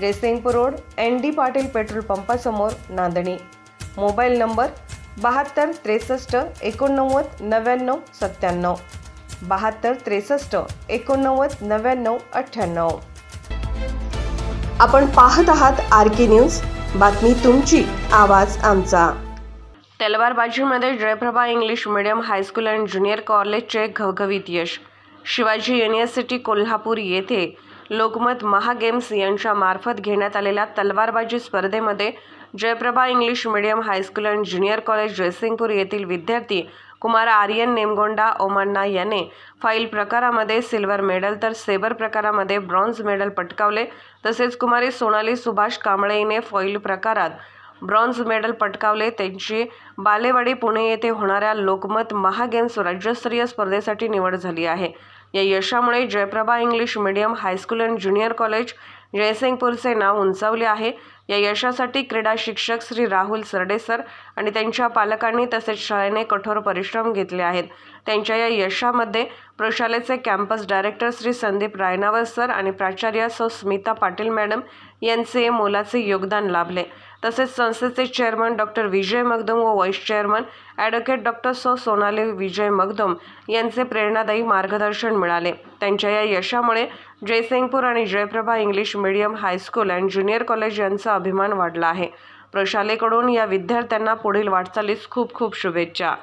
Jaysingpur road N D Patil petrol पंपासमोर Nandani. Mobile number बहात्तर त्रेसष्ट एकोणनव्वद नव्याण्णव सत्त्याण्णव. बहात्तर त्रेसष्ट एकोणनव्वद नव्याण्णव अठ्ठ्याण्णव. आपण पाहत आहात आर के न्यूज. बातमी तुमची आवाज आमचा. तलवारबाजीमध्ये Jayprabha English medium high school and junior कॉलेजचे घवघवीत यश. शिवाजी युनिव्हर्सिटी कोल्हापूर येथे लोकमत महागेम्स यांच्या मार्फत घेण्यात आलेल्या तलवारबाजी स्पर्धेमध्ये Jayaprabha English medium high school and junior college Jaysingpur येथील विद्यार्थी कुमार आर्यन नेमगोंडा ओमन्ना याने फाईल प्रकारामध्ये सिल्वर मेडल तर सेबर प्रकारामध्ये ब्रॉन्झ मेडल पटकावले. तसेच कुमारी सोनाली सुभाष कांबळे हिने फॉईल प्रकारात ब्रॉन्झ मेडल पटकावले. त्यांची बालेवाडी पुणे येथे होणाऱ्या लोकमत महागेम्स राज्यस्तरीय स्पर्धेसाठी निवड झाली आहे. या यशामुळे Jayprabha English medium high school and junior college जयसिंगपूरचे नाव उंचावले आहे. या यशासाठी क्रीडा शिक्षक श्री राहुल सरडेसर आणि त्यांच्या पालकांनी तसेच शाळेने कठोर परिश्रम घेतले आहेत. त्यांच्या या यशामध्ये प्रशालेचे campus director Shri Sandeep Raynavar sir आणि प्राचार्य सौ स्मिता पाटील मॅडम यांचे मोलाचे योगदान लाभले. तसेच संस्थेचे चेअरमन डॉक्टर विजय मगदम व व्हाईस चेअरमन ॲडव्होकेट डॉक्टर सौ सोनाली विजय मगदम यांचे प्रेरणादायी मार्गदर्शन मिळाले. त्यांच्या या यशामुळे जयसिंगपूर आणि Jayprabha English medium high school and junior college यांचा अभिमान वाढला आहे. प्रशालेकडून या विद्यार्थ्यांना पुढील वाटचालीस खूप खूप शुभेच्छा.